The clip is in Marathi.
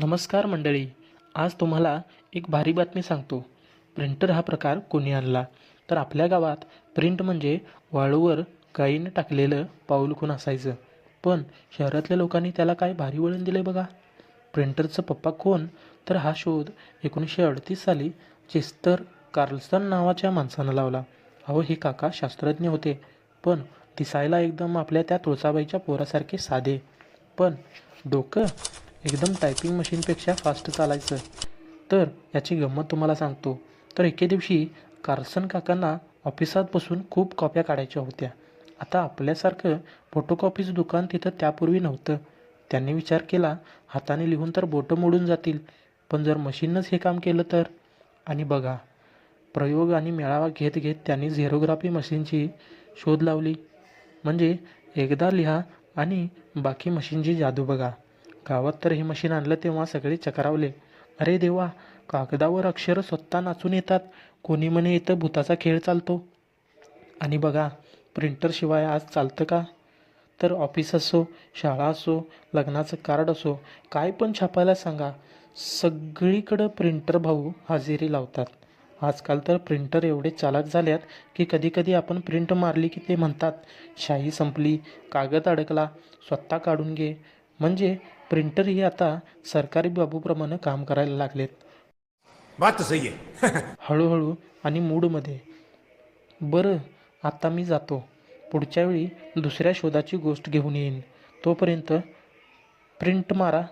नमस्कार मंडळी आज तुम्हाला एक भारी बातमी सांगतो. प्रिंटर हा प्रकार कोणी आणला? तर आपल्या गावात प्रिंट म्हणजे वाळूवर गाईनं टाकलेलं पाऊल खून असायचं. पण शहरातल्या लोकांनी त्याला काय भारी वळण दिलं बघा? प्रिंटरचं पप्पा कोण? तर हा शोध एकोणीसशे अडतीस साली चेस्टर कार्लसन नावाच्या माणसानं लावला. अहो हे काका शास्त्रज्ञ होते. पण दिसायला एकदम आपल्या त्या तुळसाबाईच्या पोरासारखे साधे. पण डोकं एकदम टायपिंग मशीनपेक्षा फास्ट चालायचं. तर याची गंमत तुम्हाला सांगतो. तर एके दिवशी कार्सन काकांना ऑफिसात बसून खूप कॉप्या काढायच्या होत्या. आता आपल्यासारखं फोटोकॉपीचं दुकान तिथं त्यापूर्वी नव्हतं. त्यांनी विचार केला हाताने लिहून तर बोटं मोडून जातील पण जर मशीननंच हे काम केलं तर? आणि बघा प्रयोग आणि मेळावा घेत घेत त्यांनी झेरोग्राफी मशीनची शोध लावली. म्हणजे एकदा लिहा आणि बाकी मशीनची जादू बघा. गावात तर हे मशीन आणलं तेव्हा सगळे चकरावले. अरे देवा कागदावर अक्षरं स्वतः नाचून येतात. कोणी म्हणे इथं भूताचा खेळ चालतो? आणि बघा प्रिंटरशिवाय आज चालतं का? तर ऑफिस असो शाळा असो लग्नाचं कार्ड असो काय पण छापायला सांगा. सगळीकडं प्रिंटर भाऊ हजेरी लावतात. आजकाल तर प्रिंटर एवढे चालाक झाल्यात की कधीकधी आपण प्रिंट मारली की ते म्हणतात शाई संपली कागद अडकला स्वतः काढून घे म्हणजे प्रिंटर ही आता सरकारी बाबूप्रमाणे काम करायला लागलेत. बात सही है हळूहळू आणि मूडमध्ये. बरं आता मी जातो. पुढच्या वेळी दुसऱ्या शोधाची गोष्ट घेऊन येईन. तोपर्यंत प्रिंट मारा.